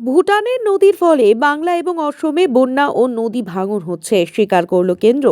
ভুটানের নদীর ফলে বাংলা এবং অসমে বন্যা ও নদী ভাঙন হচ্ছে স্বীকার করল কেন্দ্র।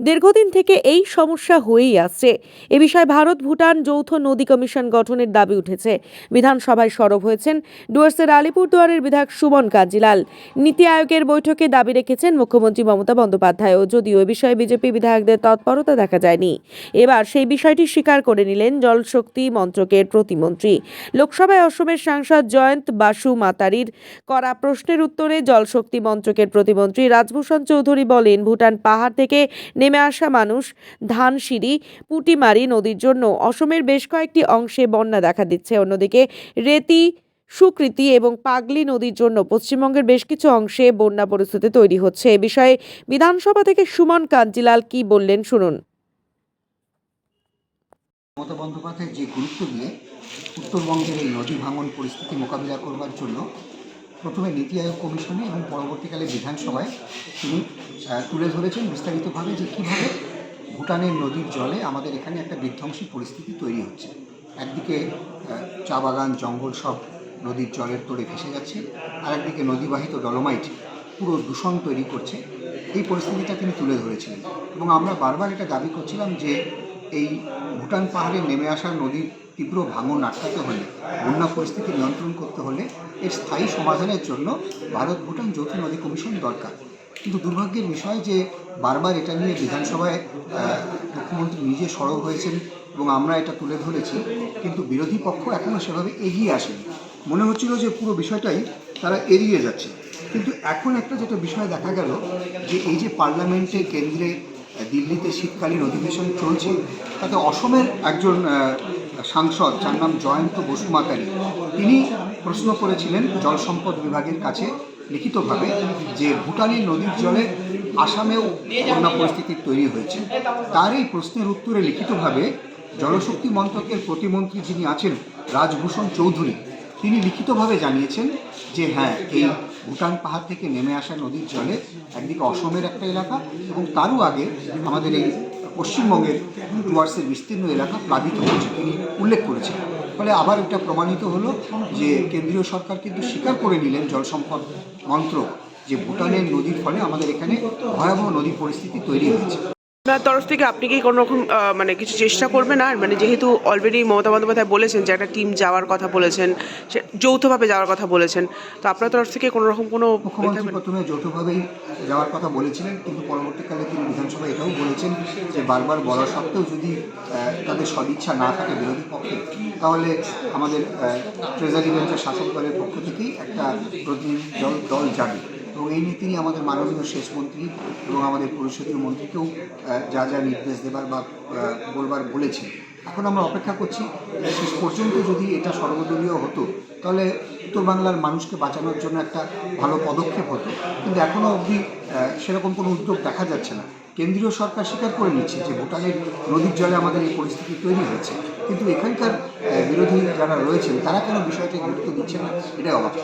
দীর্ঘদিন থেকে এই সমস্যা হয়েই আসছে। এ বিষয়ে ভারত ভুটান যৌথ নদী কমিশন গঠনের দাবি উঠেছে। বিধানসভায় সরব হয়েছেন ডুয়ার্সের আলিপুরদুয়ারের বিধায়ক সুমন কাজিলাল। নীতি আয়োগের বৈঠকে দাবি রেখেছেন মুখ্যমন্ত্রী মমতা বন্দ্যোপাধ্যায়ও। যদিও এ বিষয়ে বিজেপি বিধায়কদের তৎপরতা দেখা যায়নি। এবার সেই বিষয়টি স্বীকার করে নিলেন জলশক্তি মন্ত্রকের প্রতিমন্ত্রী। লোকসভায় অসমের সাংসদ জয়ন্ত বাসু মাতারির করা প্রশ্নের উত্তরে জলশক্তি মন্ত্রকের প্রতিমন্ত্রী রাজভূষণ চৌধুরী বলেন, ভুটান পাহাড় থেকে নেমে আসা মানুষ ধানসিঁড়ি পুটিমারি নদীর জন্য অসমের বেশ কয়েকটি অংশে বন্যা দেখা দিচ্ছে। অন্যদিকে রেতি, সুকৃতি এবং পাগলি নদীর জন্য পশ্চিমবঙ্গের বেশ কিছু অংশে বন্যা পরিস্থিতি তৈরি হচ্ছে। এ বিষয়ে বিধানসভা থেকে সুমন কাঞ্জিলাল কি বললেন শুনুন। মমতা বন্দ্যোপাধ্যায় যে গুরুত্ব দিয়ে উত্তরবঙ্গের এই নদী ভাঙন পরিস্থিতি মোকাবিলা করবার জন্য প্রথমে নীতি আয়োগ কমিশনে এবং পরবর্তীকালে বিধানসভায় তিনি তুলে ধরেছেন বিস্তারিতভাবে যে কীভাবে ভুটানের নদীর জলে আমাদের এখানে একটা বিধ্বংসী পরিস্থিতি তৈরি হচ্ছে। একদিকে চা বাগান, জঙ্গল সব নদীর জলের তোড়ে ভেসে যাচ্ছে আর একদিকে নদীবাহিত ডলোমাইট পুরো দূষণ তৈরি করছে। এই পরিস্থিতিটা তিনি তুলে ধরেছিলেন এবং আমরা বারবার এটা দাবি করছিলাম যে এই ভুটান পাহাড়ে নেমে আসা নদীর তীব্র ভাঙন আটকাতে হলে, বন্যা পরিস্থিতি নিয়ন্ত্রণ করতে হলে এর স্থায়ী সমাধানের জন্য ভারত ভুটান যৌথ নদী কমিশন দরকার। কিন্তু দুর্ভাগ্যের বিষয় যে বারবার এটা নিয়ে বিধানসভায় মুখ্যমন্ত্রী নিজে সরব হয়েছেন এবং আমরা এটা তুলে ধরেছি, কিন্তু বিরোধী পক্ষ এখনও সেভাবে এগিয়ে আসেনি। মনে হচ্ছিল যে পুরো বিষয়টাই তারা এড়িয়ে যাচ্ছে। কিন্তু এখন একটা যেটা বিষয় দেখা গেল, যে এই যে পার্লামেন্টে কেন্দ্রে দিল্লিতে শীতকালীন অধিবেশন চলছে। তাতে অসমের একজন সাংসদ, যার নাম জয়ন্ত বসুমাতারি তিনি প্রশ্ন করেছিলেন জল সম্পদ বিভাগের কাছে লিখিতভাবে যে ভুটানের নদীর জলে আসামেও বন্যা পরিস্থিতি তৈরি হয়েছে। তার এই প্রশ্নের উত্তরে লিখিতভাবে জলশক্তি মন্ত্রকের প্রতিমন্ত্রী যিনি আছেন রাজভূষণ চৌধুরী, তিনি লিখিতভাবে জানিয়েছেন যে হ্যাঁ এই ভুটান পাহাড় থেকে নেমে আসা নদীর জলে একদিকে অসমের একটা এলাকা এবং তারও আগে আমাদের এই পশ্চিমবঙ্গের ডুয়ার্সের বিস্তীর্ণ এলাকা প্লাবিত হয়েছে, তিনি উল্লেখ করেছেন। ফলে আবার এটা প্রমাণিত হলো যে কেন্দ্রীয় সরকার কিন্তু স্বীকার করে নিলেন জল সম্পদ মন্ত্রক যে ভুটানের নদীর ফলে আমাদের এখানে ভয়াবহ নদী পরিস্থিতি তৈরি হয়েছে। আপনার তরফ থেকে আপনি কি কোনো রকম মানে কিছু চেষ্টা করবেন আর? মানে যেহেতু অলরেডি মমতা বন্দ্যোপাধ্যায় বলেছেন যে একটা টিম যাওয়ার কথা বলেছেন সে যৌথভাবে যাওয়ার কথা বলেছেন তো আপনার তরফ থেকে কোনো রকম কোনো মুখ্যমন্ত্রী প্রথমে যৌথভাবেই যাওয়ার কথা বলেছিলেন কিন্তু পরবর্তীকালে তিনি বিধানসভায় এটাও বলেছেন যে বারবার বলা সত্ত্বেও যদি তাদের সদিচ্ছা না থাকে বিরোধী পক্ষে তাহলে আমাদের ট্রেজারি বেঞ্চের শাসক দলের পক্ষ থেকেই একটা প্রতিনিধি দল দল যাবে। এবং এই নিয়ে তিনি আমাদের মাননীয় শেষ মন্ত্রী এবং আমাদের পরিষদীয় মন্ত্রীকেও যা যা নির্দেশ দেবার বা বলবার বলেছেন। এখন আমরা অপেক্ষা করছি শেষ পর্যন্ত যদি এটা সর্বদলীয় হতো, তাহলে উত্তর বাংলার মানুষকে বাঁচানোর জন্য একটা ভালো পদক্ষেপ হতো। কিন্তু এখনও অবধি সেরকম কোনো উদ্যোগ দেখা যাচ্ছে না। কেন্দ্রীয় সরকার স্বীকার করে নিচ্ছে যে ভুটানের নদীর জলে আমাদের এই পরিস্থিতি তৈরি হয়েছে। কিন্তু এখানকার বিরোধী যারা রয়েছেন, তারা কেন বিষয়টি গুরুত্ব দিচ্ছে না? এটাই অবাক